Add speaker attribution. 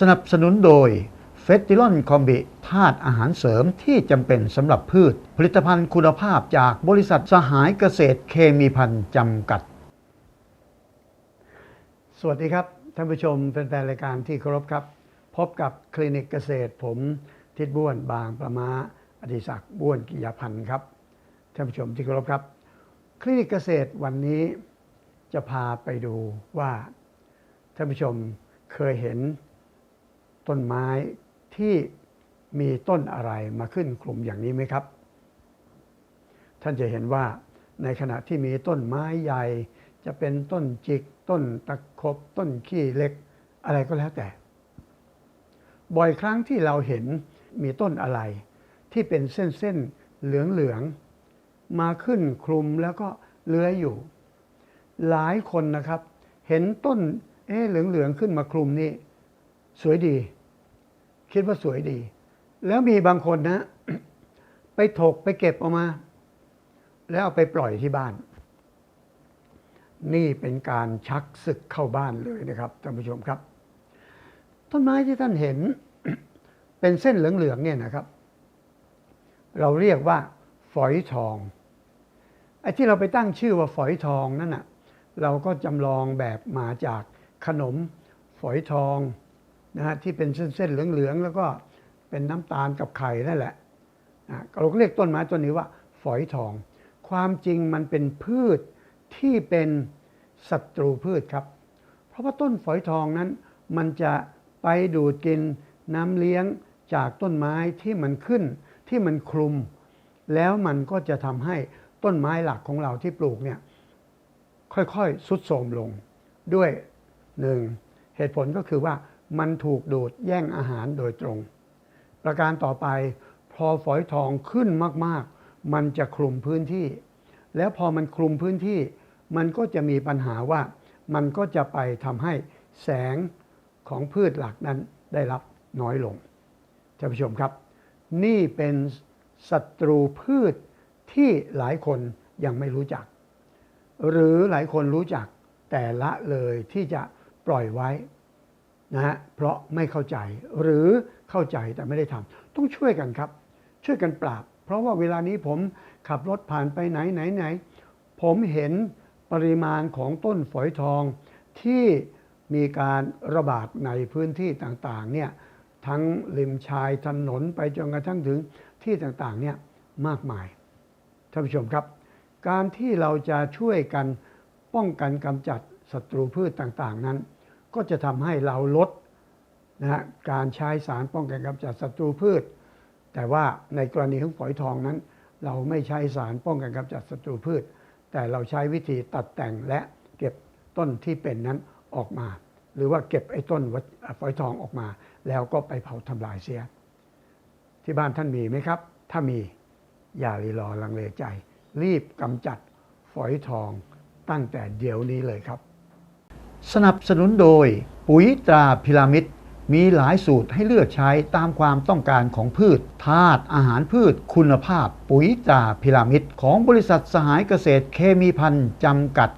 Speaker 1: สนับสนุนโดยเฟสติลอนคอมบิธาตุอาหารเสริมที่จำเป็นสำหรับพืช ผลิตภัณฑ์คุณภาพจากบริษัทสหายเกษตรเคมีพันธ์จำกัด สวัสดีครับ ท่านผู้ชมแฟนๆรายการที่เคารพครับ พบกับคลินิกเกษตรผมทิดบ้วนบางประมาอดิศักดิ์บ้วนกิยาพันธ์ครับ ท่านผู้ชมที่เคารพครับ คลินิกเกษตรวันนี้จะพาไปดูว่า ท่านผู้ชมเคยเห็น ต้นไม้ที่มีต้นอะไรมาขึ้นกลุ่มอย่างนี้ไหมครับ ท่านจะเห็นว่าในขณะที่มีต้นไม้ใหญ่ จะเป็นต้นจิก ต้นตะคบ ต้นขี้เล็ก อะไรก็แล้วแต่ บ่อยครั้งที่เราเห็นมีต้นอะไร ที่เป็นเส้นเส้นๆเหลืองเหลืองๆมาขึ้นคลุมแล้วก็เลื้อยอยู่ หลายคนนะครับ เห็นต้นเอ๊เหลืองเหลืองๆขึ้นมาคลุมนี่สวยดี คิดว่าสวยดี แล้วมีบางคนนะ ไปถกไปเก็บออกมา แล้วเอาไปปล่อยที่บ้าน นี่เป็นการชักศึกเข้าบ้านเลยนะครับท่านผู้ชมครับ ต้นไม้ที่ท่านเห็นเป็นเส้นเหลืองๆเนี่ยนะครับ เราเรียกว่า ฝอยทองไอ้ที่เราไปตั้งชื่อว่าฝอยทองนั่นน่ะเราก็จำลองแบบมาจากขนมฝอยทอง นะฮะที่เป็นเส้นๆเหลืองๆแล้วก็เป็นน้ำตาลกับไข่นั่นแหละอะเราเรียกต้นไม้ต้นนี้ว่า ฝอยทอง ความจริงมันเป็นพืชที่เป็นศัตรูพืชครับ เพราะว่าต้นฝอยทองนั้น มันจะไปดูดกินน้ำเลี้ยงจากต้นไม้ที่มันขึ้นที่มันคลุม แล้วมันก็จะทำให้ต้นไม้หลักของเราที่ปลูกเนี่ยค่อยๆสุดโทรมลงด้วยหนึ่งเหตุผลก็คือว่า มันถูกดูดแย่งอาหารโดยตรง ประการต่อไปพอฝอยทองขึ้นมากๆ มันจะคลุมพื้นที่ แล้วพอมันคลุมพื้นที่ มันก็จะมีปัญหาว่า มันก็จะไปทำให้แสงของพืชหลักนั้นได้รับน้อยลงท่านผู้ชมครับ นี่เป็นศัตรูพืชที่หลายคนยังไม่รู้จัก หรือหลายคนรู้จักแต่ละเลยที่จะปล่อยไว้ นะฮะเพราะไม่เข้าใจหรือเข้าใจแต่ไม่ได้ทำต้องช่วยกันครับ ช่วยกันปราบ เพราะว่าเวลานี้ผมขับรถผ่านไปไหนไหนไหน ผมเห็นปริมาณของต้นฝอยทองที่มีการระบาดในพื้นที่ต่างๆเนี่ยทั้งริมชายถนนไปจนกระทั่งถึงที่ต่างๆเนี่ยมากมายท่านผู้ชมครับ การที่เราจะช่วยกันป้องกันกำจัดศัตรูพืชต่างๆนั้น ก็จะทำให้เราลดนะการใช้สารป้องกันกำจัดศัตรูพืช แต่ว่าในกรณีของฝอยทองนั้น เราไม่ใช้สารป้องกันกำจัดศัตรูพืช แต่เราใช้วิธีตัดแต่งและเก็บต้นที่เป็นนั้นออกมา หรือว่าเก็บไอ้ต้นฝอยทองออกมา แล้วก็ไปเผาทำลายเสีย ที่บ้านท่านมีไหมครับ ถ้ามีอย่ารีรอลังเลใจ รีบกำจัดฝอยทองตั้งแต่เดี๋ยวนี้เลยครับ สนับสนุนโดย ปุ๋ยตราพิรามิดมีหลายสูตรให้เลือกใช้ตามความต้องการของพืชธาตุอาหารพืชคุณภาพ ปุ๋ยตราพิรามิดของบริษัทสหายเกษตรเคมีพันธ์จำกัด